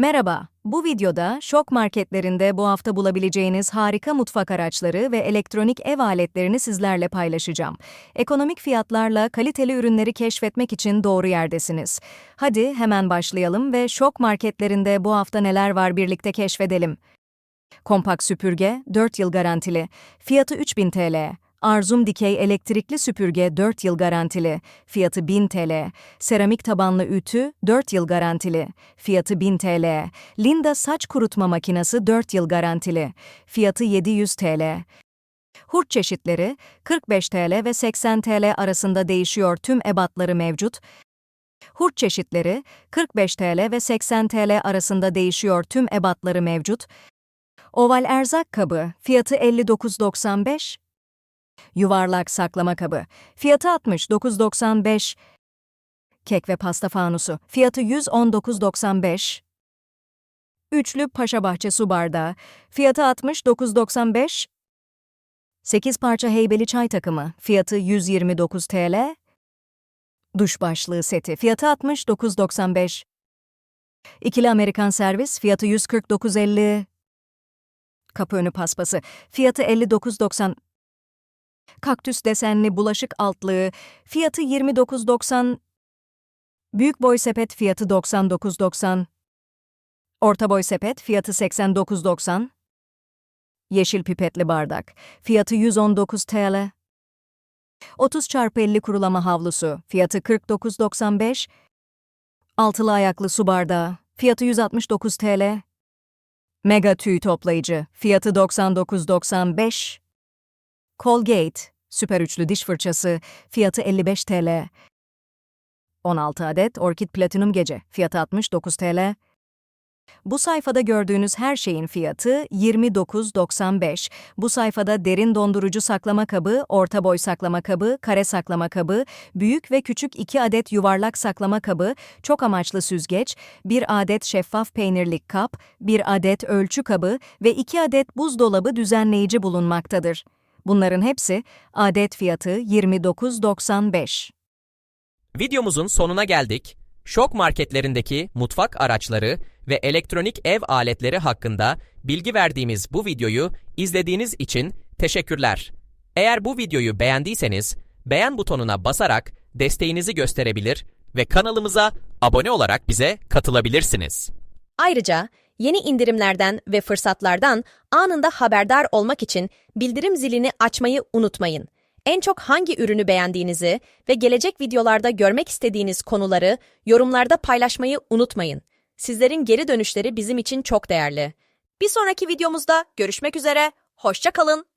Merhaba, bu videoda şok marketlerinde bu hafta bulabileceğiniz harika mutfak araçları ve elektronik ev aletlerini sizlerle paylaşacağım. Ekonomik fiyatlarla kaliteli ürünleri keşfetmek için doğru yerdesiniz. Hadi hemen başlayalım ve şok marketlerinde bu hafta neler var birlikte keşfedelim. Kompakt süpürge, 4 yıl garantili. Fiyatı 3000 TL. Arzum dikey elektrikli süpürge 4 yıl garantili. Fiyatı 1000 TL. Seramik tabanlı ütü 4 yıl garantili. Fiyatı 1000 TL. Linda saç kurutma makinesi 4 yıl garantili. Fiyatı 700 TL. Hurt çeşitleri 45 TL ve 80 TL arasında değişiyor tüm ebatları mevcut. Hurt çeşitleri 45 TL ve 80 TL arasında değişiyor tüm ebatları mevcut. Oval erzak kabı fiyatı 59.95. Yuvarlak saklama kabı fiyatı 69.95. Kek ve pasta fanusu fiyatı 119.95. Üçlü Paşabahçe su bardağı fiyatı 69.95. 8 parça heybeli çay takımı fiyatı 129 TL. Duş başlığı seti fiyatı 69.95. İkili Amerikan servis fiyatı 149.50. Kapı önü paspası fiyatı 59.90. Kaktüs desenli bulaşık altlığı fiyatı 29.90. Büyük boy sepet fiyatı 99.90. Orta boy sepet fiyatı 89.90. Yeşil pipetli bardak fiyatı 119 TL. 30 x 50 kurulama havlusu fiyatı 49.95. Altılı ayaklı su bardağı fiyatı 169 TL. Mega tüy toplayıcı fiyatı 99.95. Colgate süper üçlü diş fırçası fiyatı 55 TL. 16 adet Orkid Platinum Gece fiyatı 69 TL. Bu sayfada gördüğünüz her şeyin fiyatı 29.95. Bu sayfada derin dondurucu saklama kabı, orta boy saklama kabı, kare saklama kabı, büyük ve küçük 2 adet yuvarlak saklama kabı, çok amaçlı süzgeç, 1 adet şeffaf peynirlik kap, 1 adet ölçü kabı ve 2 adet buzdolabı düzenleyici bulunmaktadır. Bunların hepsi adet fiyatı 29.95. Videomuzun sonuna geldik. Şok marketlerindeki mutfak araçları ve elektronik ev aletleri hakkında bilgi verdiğimiz bu videoyu izlediğiniz için teşekkürler. Eğer bu videoyu beğendiyseniz beğen butonuna basarak desteğinizi gösterebilir ve kanalımıza abone olarak bize katılabilirsiniz. Ayrıca yeni indirimlerden ve fırsatlardan anında haberdar olmak için bildirim zilini açmayı unutmayın. En çok hangi ürünü beğendiğinizi ve gelecek videolarda görmek istediğiniz konuları yorumlarda paylaşmayı unutmayın. Sizlerin geri dönüşleri bizim için çok değerli. Bir sonraki videomuzda görüşmek üzere, hoşça kalın.